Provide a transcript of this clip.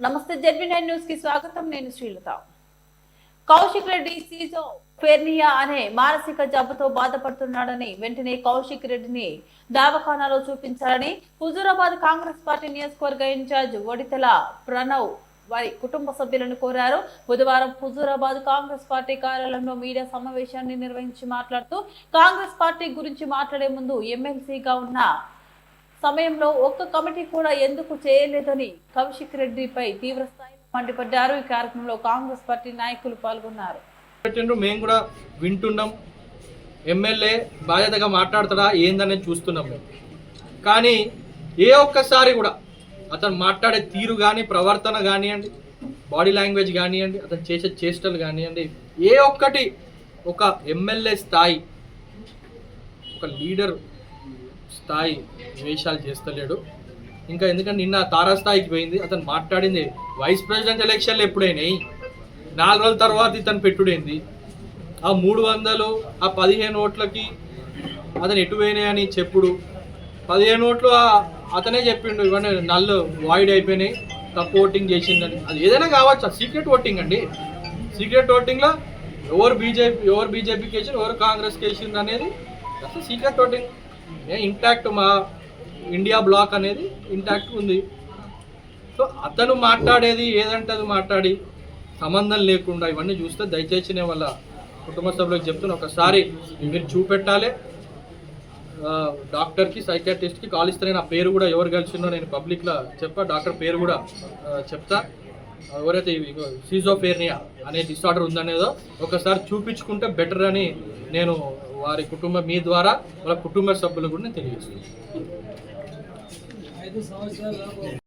నమస్తే ZB nine న్యూస్కి స్వాగతం. నేను శ్రీలత. కౌశిక్ రెడ్డి సీజో ఫెర్నియా అనే మానసిక జబ్బుతో బాధపడుతున్నాడని వెంటనే కౌశిక్ రెడ్డిని దవాఖానాలో చూపించాలని హుజూరాబాద్ కాంగ్రెస్ పార్టీ నియోజకవర్గ ఇన్ఛార్జ్ ఒడితల ప్రణవ్ వారి కుటుంబ సభ్యులను కోరారు. బుధవారం హుజూరాబాద్ కాంగ్రెస్ పార్టీ కార్యాలయంలో మీడియా సమావేశాన్ని నిర్వహించి మాట్లాడుతూ కాంగ్రెస్ పార్టీ గురించి మాట్లాడే ముందు ఎమ్మెల్సీగా ఉన్న సమయంలో ఒక్క కమిటీ కూడా ఎందుకు చేయలేదని కౌశిక్ రెడ్డిపై తీవ్రస్థాయిలో మండిపడ్డారు. ఈ కార్యక్రమంలో కాంగ్రెస్ పార్టీ నాయకులు పాల్గొన్నారు. పెట్టిండ్రు మేము కూడా వింటున్నాం. ఎమ్మెల్యే బాధ్యతగా మాట్లాడతాడా ఏందనేది చూస్తున్నాం మేము. కానీ ఏ ఒక్కసారి కూడా అతను మాట్లాడే తీరు కానీ ప్రవర్తన కానివ్వండి బాడీ లాంగ్వేజ్ కానివ్వండి అతను చేసే చేష్టలు కానివ్వండి ఏ ఒక్కటి ఒక ఎమ్మెల్యే స్థాయి ఒక లీడర్ స్థాయి వేషాలు చేస్తలేడు. ఇంకా ఎందుకంటే నిన్న తారాస్థాయికి పోయింది. అతను మాట్లాడింది వైస్ ప్రెసిడెంట్ ఎలక్షన్లు ఎప్పుడైనాయి? నాలుగు రోజుల తర్వాత ఇతను పెట్టుడైంది? ఆ మూడు వందలు ఆ పదిహేను ఓట్లకి అతను ఎటు పోయినాయని చెప్పుడు. పదిహేను ఓట్లు అతనే చెప్పిండు. ఇవన్నీ నల్లు వాయిడ్ అయిపోయినాయి. తప్పు ఓటింగ్ చేసిందని అది ఏదైనా కావచ్చు సీక్రెట్ ఓటింగ్ అండి. సీక్రెట్ ఓటింగ్లో ఎవరు బీజేపీ ఎవరు బీజేపీకి వేసిండు ఎవరు కాంగ్రెస్కి వేసింది అనేది అసలు సీక్రెట్ ఓటింగ్ ఇంటాక్ట్ మా ఇండియా బ్లాక్ అనేది ఇంటాక్ట్ ఉంది. సో అతను మాట్లాడేది ఏదంటే అది మాట్లాడి సంబంధం లేకుండా ఇవన్నీ చూస్తే దయచేసి నేను వాళ్ళ కుటుంబ సభ్యులకు చెప్తున్నా. ఒకసారి మీరు చూపెట్టాలి. డాక్టర్కి సైకాట్రిస్ట్కి కాల్ ఇస్తే నా పేరు కూడా ఎవరు కలిసిందో నేను పబ్లిక్లో చెప్పా. డాక్టర్ పేరు కూడా చెప్తా. ఎవరైతే సీజోఫేర్నియా అనే డిసార్డర్ ఉందనేదో ఒకసారి చూపించుకుంటే బెటర్ అని నేను వారి కుటుంబం మీ ద్వారా వాళ్ళ కుటుంబ సభ్యులు కూడా తెలియజేస్తుంది